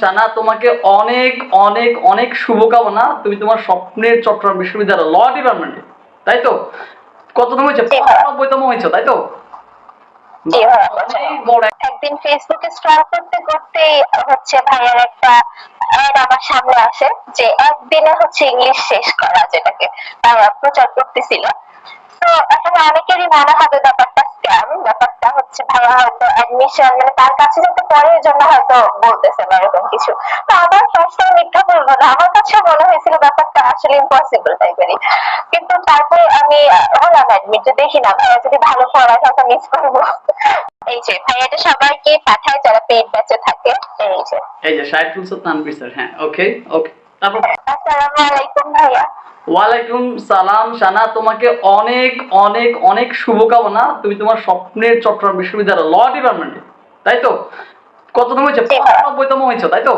সানা তোমাকে অনেক অনেক অনেক শুভকামনা। তুমি তোমার স্বপ্নের চট্টগ্রাম বিশ্ববিদ্যালয় ল ডিপার্টমেন্টে তাই তো? কততম হয়েছে? ভাইয়া। হয়েছে তাই তো? একদিন ফেসবুকে স্ক্রল করতে করতে হচ্ছে ভাইয়ার একটা অ্যাড আমার সামনে আসে যে একদিনে হচ্ছে ইংলিশ শেষ করা যেটাকে প্রচার করতেছিল। তো এখন অনেকেরই মনে হবে ব্যাপারটা স্ক্যাম ব্যাপারটা হচ্ছে ভাইয়া হয়তো অ্যাডমিশন মানে তার কাছে যেতে পরে জন্য হয়তো বলতেছে বা এরকম কিছু। তো আমার ফার্স্ট টাইম মিথ্যা বলব না। আমার কাছে মনে হয়েছিল ব্যাপারটা আসলে ইম্পসিবল টাইপেরই কিন্তু তারপরে আমি হলাম অ্যাডমিট দেখি না, ভাইয়া যদি ভালো পড়াশোনা মিস করব। এই যে, ভাইয়াটা সবাইকে পাঠায় যারা পেট ব্যাচে থাকে। এই যে। এই যে সাইফুল তানভীর স্যার হ্যাঁ ওকে ওকে তারপর আসসালামু আলাইকুম ভাইয়া। ওয়ালাইকুম সালাম সানা তোমাকে অনেক অনেক অনেক শুভকামনা। তুমি তোমার স্বপ্নের চট্টগ্রাম বিশ্ববিদ্যালয় ল ডিপার্টমেন্টে তাই তো? কততম হয়েছে? ভাইয়া। হয়েছে তাই তো?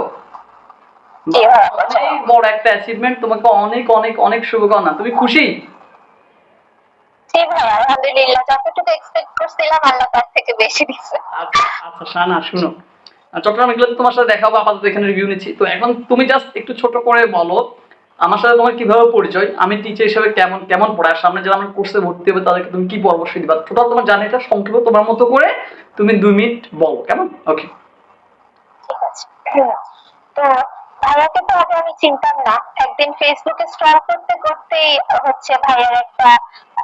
অনেক বড় একটা অ্যাচিভমেন্ট তোমাকে অনেক অনেক অনেক শুভকামনা। তুমি খুশি? আলহামদুলিল্লাহ। যতটুকু এক্সপেক্ট করছিলাম আল্লাহ তার থেকে বেশি দিচ্ছে আচ্ছা আচ্ছা শানা শুনো। চট্টগ্রাম এগুলো তোমার সাথে দেখাবো, আপাতত এখানে রিভিউ নিচ্ছি। তো এখন তুমি জাস্ট একটু ছোট করে বলো, আমার সাথে তোমার কীভাবে পরিচয়? আমি টিচার হিসেবে কেমন কেমন আর সামনে যারা আমার কোর্সে ভর্তি হবে, তাদেরকে তুমি কি পরামর্শ দিবা? টোটাল তোমার জানি এটা সংক্ষেপে তোমার মতো করে তুমি দুই মিনিট বলো, কেমন? ওকে তো, ভাইয়াকে তো আগে আমি চিনতাম না। একদিন ফেসবুকে স্ক্রল করতে করতেই হচ্ছে ভাইয়ার একটা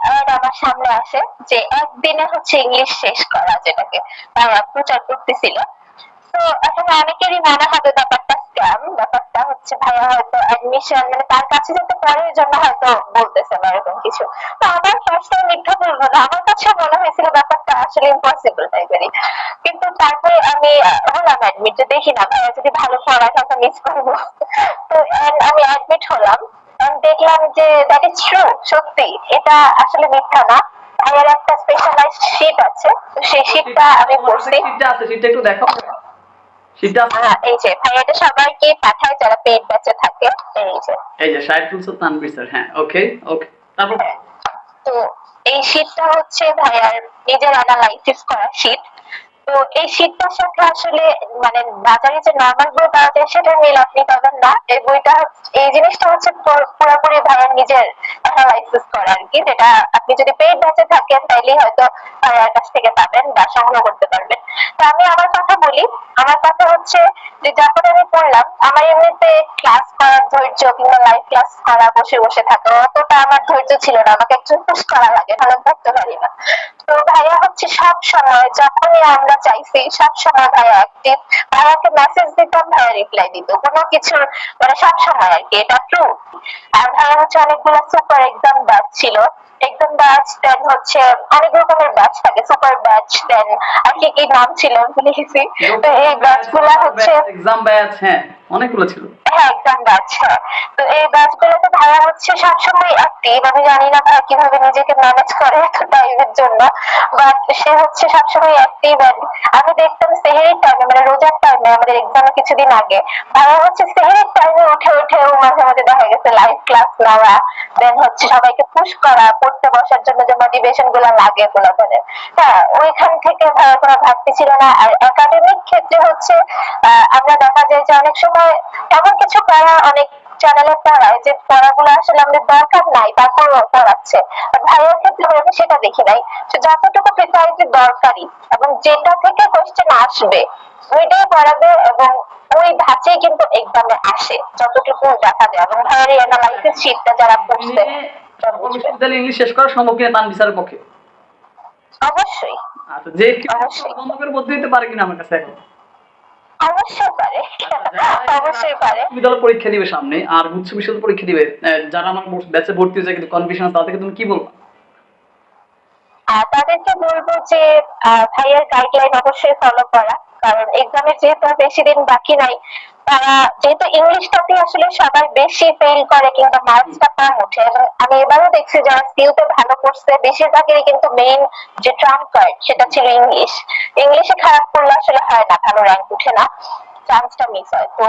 অ্যাড আমার সামনে আসে যে, একদিনে হচ্ছে ইংলিশ শেষ করা, যেটাকে ভাইয়া প্রচার করতেছিল। তো এখন অনেকেরই মনে হবে ব্যাপারটা স্ক্যাম ব্যাপারটা হচ্ছে ভাইয়া হয়তো অ্যাডমিশন মানে তার কাছে যেতে পরে জন্য হয়তো বলতেছে বা এরকম কিছু। তো আমার টাইম মিথ্যা বলব না। আমার কাছে মনে হয়েছিল ব্যাপারটা আসলে ইম্পসিবল টাইপেরই কিন্তু তারপরে আমি হলাম অ্যাডমিট যে দেখি না ভাইয়া যদি ভালো পড়াশোনা মিস করব। তো আমি অ্যাডমিট হলাম। দেখলাম যে দ্যাট ইজ ট্রু সত্যি। এটা আসলে মিথ্যা না। ভাইয়ার একটা স্পেশালাইজড শীট আছে। তো সেই শীটটা আমি পড়ছি। শীটটা আছে শীটটা একটু দেখো হ্যাঁ, এই যে ভাইয়াটা সবাইকে পাঠায় যারা পেট ব্যাচে থাকে। এই যে। এই যে সাইফুল তানভীর স্যার হ্যাঁ ওকে ওকে তারপর? তো এই শীটটা হচ্ছে ভাইয়ার নিজের অ্যানালাইসিস করা শীট তো এই শীটটার সাথে আসলে মানে বাজারে যে নর্মাল বই পাওয়া যায় সেটার মিল আপনি পাবেন না। এই বইটা এই জিনিসটা হচ্ছে পুরোপুরি ভাইয়ার নিজের অ্যানালাইসিস করা আর কি যেটা আপনি যদি পেড ব্যাচে থাকেন তাইলে হয়তো ভাইয়ার কাছ থেকে পাবেন বা সংগ্রহ করতে পারবেন। বলি আমার কথা হচ্ছে যে যখন আমি পড়লাম, আমার এমনিতে ক্লাস করার ধৈর্য কিংবা লাইভ ক্লাস করা বসে বসে থাকা অতটা আমার ধৈর্য ছিল না। আমাকে একটু পুশ করা লাগে ভালো থাকতে পারি না। তো ভাইয়া হচ্ছে সব সময় যখনই আমরা চাইছি, সব সময় ভাইয়া অ্যাক্টিভ ভাইয়াকে মেসেজ দিতাম, ভাইয়া রিপ্লাই দিত। কোনো কিছু মানে সব সময় আর কি, এটা ট্রু আর ভাইয়া হচ্ছে অনেকগুলো সুপার এক্সাম ব্যাচ ছিল। এক্সাম ব্যাচ দেন হচ্ছে অনেক রকমের ব্যাচ থাকে সুপার ব্যাচ দেন আর কি কি নাম ছিল ভুলে গেছি। তো এই ব্যাচগুলা হচ্ছে এক্সাম ব্যাচ হ্যাঁ। অনেকগুলো ছিল। হ্যাঁ একদম হ্যাঁ তো এই ভাইয়া হচ্ছে সবসময় অ্যাক্টিভ আমি জানি না ভাইয়া কীভাবে নিজেকে ম্যানেজ করে টাইমের জন্য। বাট সে হচ্ছে সবসময় অ্যাক্টিভ আমি দেখতাম সেহেরির টাইমে মানে রোজার টাইমে আমাদের এক্সামে কিছুদিন আগে, ভাইয়া হচ্ছে সেহেরির টাইমে উঠে উঠেও মাঝে মাঝে দেখা গেছে লাইভ ক্লাস নেওয়া। দেন হচ্ছে সবাইকে পুশ করা, পড়তে বসার জন্য যে মোটিভেশনগুলো লাগে কোলাপনে হ্যাঁ ওইখান থেকে ভাইয়ার কোনো ঘাটতি ছিল না। আর একাডেমিক ক্ষেত্রে হচ্ছে আমরা দেখা যায় যে অনেক সময় এমন কিছু পড়া অনেক চ্যানেলে পড়ায় যে পড়াগুলো আসলে আমাদের দরকার নাই তারপর পড়াচ্ছে। আর ভাইয়ের ক্ষেত্রে আমি সেটা দেখি নাই। যতটুকু প্রিপারেটরি দরকারি এবং যেটা থেকে কোশ্চেন আসবে ওইটাই পড়াবে এবং ওই ধাঁচেই কিন্তু এক্সামে আসে যতটুকু দেখা যায়। এবং ভাইয়ের অ্যানালাইসিস শিটটা যারা পড়ছে তারা ইংলিশ শেষ করা সম্ভব কিনা তান বিচারের পক্ষে। অবশ্যই। আচ্ছা যে কেউ অবশ্যই। বন্ধ করে বলতে দিতে পারে কিনা আমার কাছে এখন। অবশ্যই পারে। অবশ্যই পারে। বিশ্ববিদ্যালয় পরীক্ষা দিবে সামনে আর উচ্চ পরীক্ষা দিবে। যারা আমার ব্যাচে ভর্তি হয়েছে কিন্তু কনফিউশন আছে তাদেরকে তুমি কি বলব? তাদেরকে বলব যে ভাইয়ের গাইডলাইন অবশ্যই ফলো করা। কারণ এক্সামের যেহেতু আর বেশি দিন বাকি নাই তারা যেহেতু ইংলিশটাতে আসলে সবাই বেশি ফেল করে কিংবা মার্কসটা কম ওঠে। এবং আমি এবারও দেখছি যারা ভালো করছে বেশিরভাগেরই কিন্তু মেইন যে ট্রাম্প কার্ড সেটা ছিল ইংলিশ ইংলিশে খারাপ র্যাঙ্ক উঠে না। চান্সটা মিস হয়। তো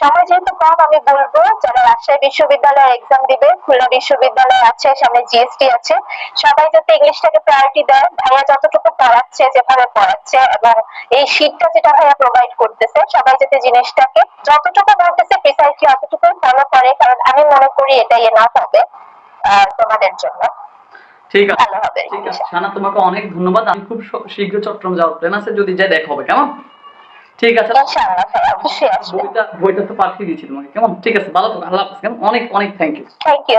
সময় যেহেতু কম, আমি বলব, যারা রাজশাহী বিশ্ববিদ্যালয়ের এক্সাম দিবে, খুলনা বিশ্ববিদ্যালয় আছে, সামনে জিএসটি আছে, সবাই যাতে ইংলিশটাকে প্রায়োরিটি দেয়, ভাইয়া যতটুকু পড়াচ্ছে, যেভাবে পড়াচ্ছে, এবং এই শীটটা যেটা ভাইয়া প্রোভাইড করতেছে, সবাই যাতে জিনিসটাকে যতটুকু বলতেছে প্রিসাইসলি অতটুকু ফলো করে, কারণ আমি মনে করি এটাই এনাফ হবে তোমাদের জন্য। ঠিক আছে ভালো হবে ঠিক আছে। সানা তোমাকে অনেক ধন্যবাদ। আমি খুব শীঘ্র চট্টগ্রাম যাওয়ার প্ল্যান আছে? যদি যাই দেখা হবে। কেমন? ঠিক আছে। বইটা বইটা তো পাঠিয়ে দিয়েছি তোমাকে। কেমন? ঠিক আছে ভালো থাকো। আল্লাহ হাফেজ। কেমন? অনেক অনেক থ্যাংক ইউ থ্যাংক ইউ